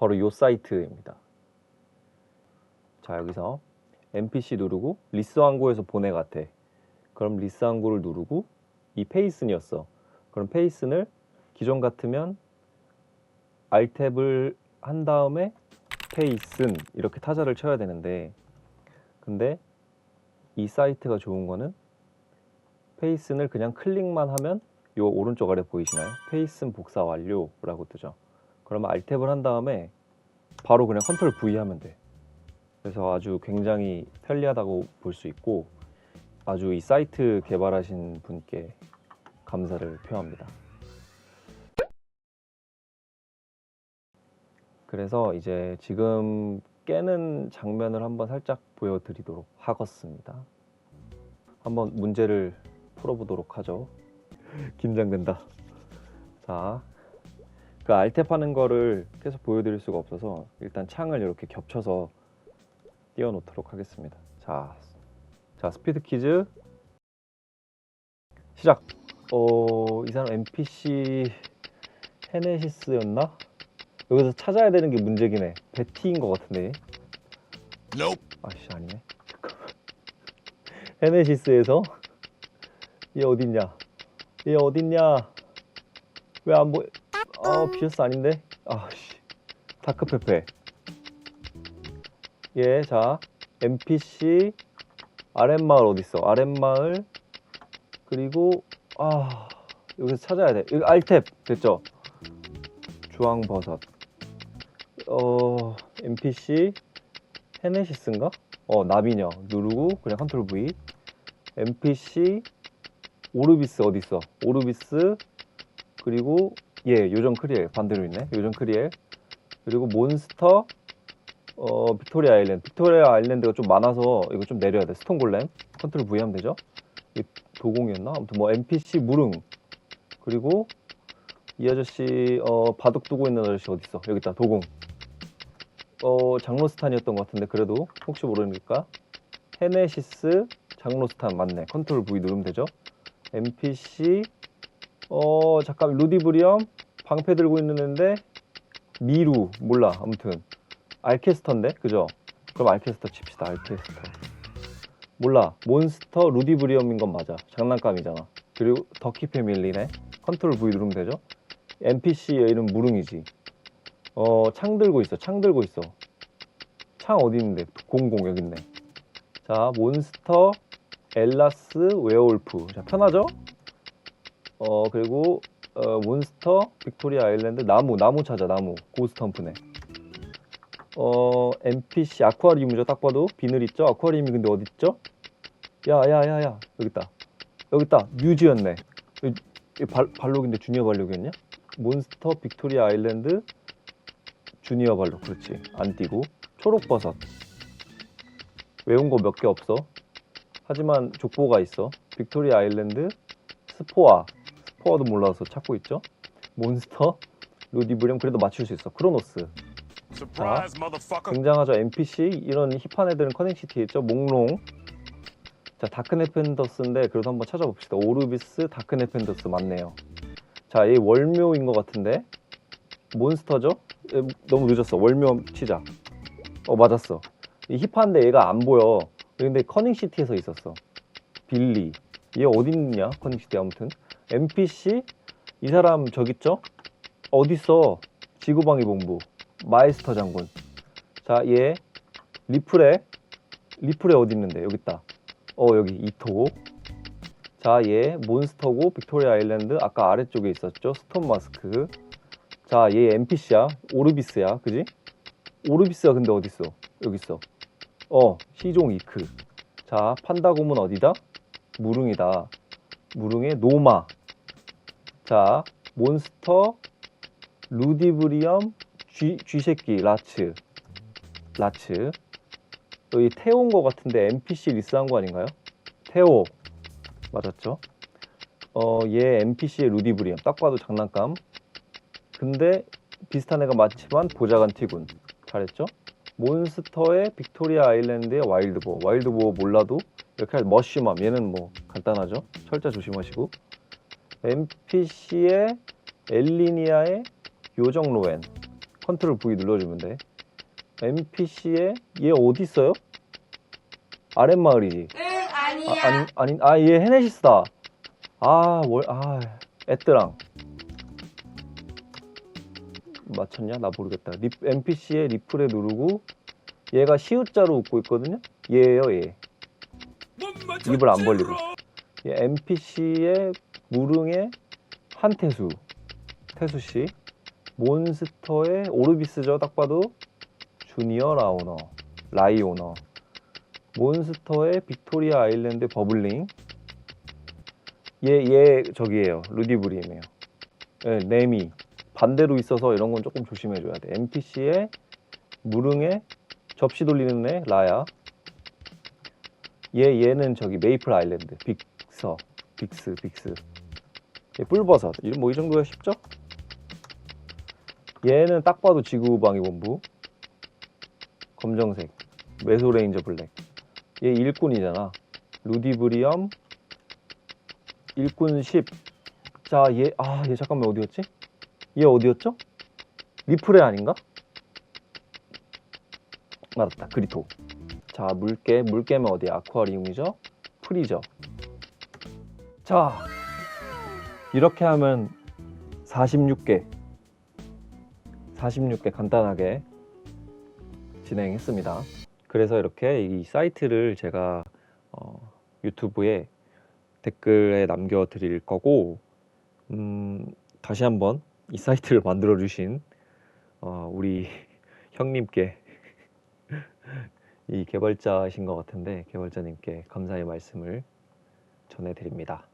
바로 이 사이트입니다. 자 여기서 NPC 누르고 리스 항구에서 보내 같아. 그럼 리스 항구를 누르고 이 페이슨이었어. 그럼 페이슨을 기존 같으면 알탭을 한 다음에 페이슨 이렇게 타자를 쳐야 되는데 근데 이 사이트가 좋은 거는 페이슨을 그냥 클릭만 하면 요 오른쪽 아래 보이시나요? 페이슨 복사 완료라고 뜨죠. 그러면 알탭을 한 다음에 바로 그냥 컨트롤 V 하면 돼. 그래서 아주 굉장히 편리하다고 볼 수 있고 아주 이 사이트 개발하신 분께 감사를 표합니다. 그래서 이제 지금 깨는 장면을 한번 살짝 보여드리도록 하겠습니다. 한번 문제를 풀어보도록 하죠. 긴장된다. 자, 그 알탭 하는 거를 계속 보여드릴 수가 없어서 일단 창을 이렇게 겹쳐서 띄워놓도록 하겠습니다. 자, 자 스피드 퀴즈 시작. 어, 이 사람 NPC 헤네시스였나? 여기서 찾아야 되는 게 문제긴 해. 베티인 것 같은데. Nope. 아씨 아니네. 헤네시스에서 얘 어딨냐? 얘 어딨냐? 왜 안 보여? 아 비어스 아닌데? 아씨 다크페페. 예, 자 NPC 아랫마을 어딨어? 아랫마을 그리고 아 여기서 찾아야 돼. 이거 알탭 됐죠? 주황버섯. 어 NPC 헤네시스인가? 어 나비녀 누르고 그냥 컨트롤 V NPC 오르비스 어디 있어? 오르비스 그리고 예 요정 크리엘 반대로 있네. 요정 크리엘. 그리고 몬스터 어 빅토리아 아일랜드. 빅토리아 아일랜드가 좀 많아서 이거 좀 내려야 돼. 스톤 골렘. 컨트롤 V 하면 되죠? 이 도공이었나? 아무튼 뭐 NPC 무릉. 그리고 이 아저씨 어 바둑 두고 있는 아저씨 어디 있어? 여기 있다 도공. 어 장로스탄이었던 것 같은데 그래도 혹시 모르니까. 헤네시스 장로스탄 맞네. 컨트롤 V 누르면 되죠? NPC 어 잠깐 루디브리엄 방패 들고 있는 애인데 미루 몰라 아무튼 알케스터인데 그죠 그럼 알케스터 칩시다 알케스터 몰라 몬스터 루디브리엄인 건 맞아 장난감이잖아 그리고 더키 패밀리네 컨트롤 V 누르면 되죠 NPC의 이름 무릉이지 어, 창 들고 있어. 창 들고 있어. 창 어디 있는데? 공공 여기 있네. 자, 몬스터, 엘라스, 웨어울프. 자, 편하죠? 어, 그리고 어, 몬스터, 빅토리아 아일랜드, 나무, 나무 찾아, 나무. 고스텀프네. 어, NPC 아쿠아리움이죠. 딱 봐도 비늘 있죠? 아쿠아리움이 근데 어디 있죠? 야, 야, 야, 야. 여기 있다. 여기 있다. 뮤지였네. 이, 이 발, 발록인데 주니어 발록이었냐? 몬스터, 빅토리아 아일랜드, 주니어 발로 그렇지 안 띄고 초록버섯 외운 거 몇 개 없어 하지만 족보가 있어 빅토리아 아일랜드 스포아 스 포아도 몰라서 찾고 있죠? 몬스터? 루디브리엄 그래도 맞출 수 있어. 크로노스. Motherfucker. 등장하죠. NPC 이런 힙한 애들은 커넥시티 있죠? 몽롱. 자 다크네펜더스인데 그래도 한번 찾아봅시다. 오르비스 다크네펜더스 맞네요. 자얘 월묘인 것 같은데? 몬스터죠? 에, 너무 늦었어. 월묘 치자. 어 맞았어. 이 힙한데 얘가 안 보여. 근데 커닝시티에서 있었어. 빌리 얘 어디 있냐 커닝시티 아무튼. NPC 이 사람 저기 있죠? 어딨어 지구방위 본부. 마이스터 장군. 자얘 리플에 리플에 어디 있는데? 여기 있다. 어 여기 이토 자얘 몬스터고 빅토리아 아일랜드 아까 아래쪽에 있었죠? 스톤 마스크. 자얘 NPC야. 오르비스야. 그지? 오르비스가 근데 어디 있어? 여기 있어. 어 시종 이크. 자 판다곰은 어디다 무릉이다. 무릉의 노마. 자 몬스터 루디브리엄 쥐, 쥐새끼 라츠. 라츠 여기 태오인 것 같은데 NPC 리스한 거 아닌가요? 태오. 맞았죠? 어, 얘 NPC의 루디브리엄. 딱 봐도 장난감. 근데 비슷한 애가 많지만 보자간 티군. 잘했죠? 몬스터의 빅토리아 아일랜드의 와일드보 와일드보 몰라도 이렇게 할 머쉬맘 얘는 뭐 간단하죠? 철자 조심하시고 NPC의 엘리니아의 요정 로엔 컨트롤 V 눌러주면 돼. NPC에 얘 어디 있어요? 아랫마을이지. 응 아니야. 아, 아니 아니 아얘 헤네시스다. 아월아 에뜨랑 맞췄냐? 나 모르겠다. 리, NPC에 리플에 누르고 얘가 시우자로 웃고 있거든요. 얘예요 얘. 입을 안 벌리고 NPC의 무릉의 한태수 태수 씨. 몬스터의 오르비스죠. 딱 봐도 주니어 라오너 라이오너. 몬스터의 빅토리아 아일랜드 버블링. 얘, 얘 저기예요. 루디브림이에요. 예, 네미. 반대로 있어서 이런 건 조금 조심해줘야 돼. NPC의 무릉에 접시 돌리는 애 라야. 얘 얘는 저기 메이플 아일랜드 빅서 빅스 빅스. 얘 뿔버섯. 이뭐 이 정도가 쉽죠? 얘는 딱 봐도 지구방위 본부. 검정색. 메소레인저 블랙. 얘 일꾼이잖아. 루디브리엄 일꾼 10. 자, 얘, 아, 얘 잠깐만 어디였지? 얘 어디였죠? 리프레 아닌가? 맞았다. 그리토. 자, 물개. 물개면 어디야? 아쿠아리움이죠? 프리저. 자, 이렇게 하면 46개. 46개 간단하게 진행했습니다. 그래서 이렇게 이 사이트를 제가 어, 유튜브에 댓글에 남겨드릴 거고 음, 다시 한번 이 사이트를 만들어 주신 어, 우리 형님께 이 개발자이신 것 같은데 개발자님께 감사의 말씀을 전해드립니다.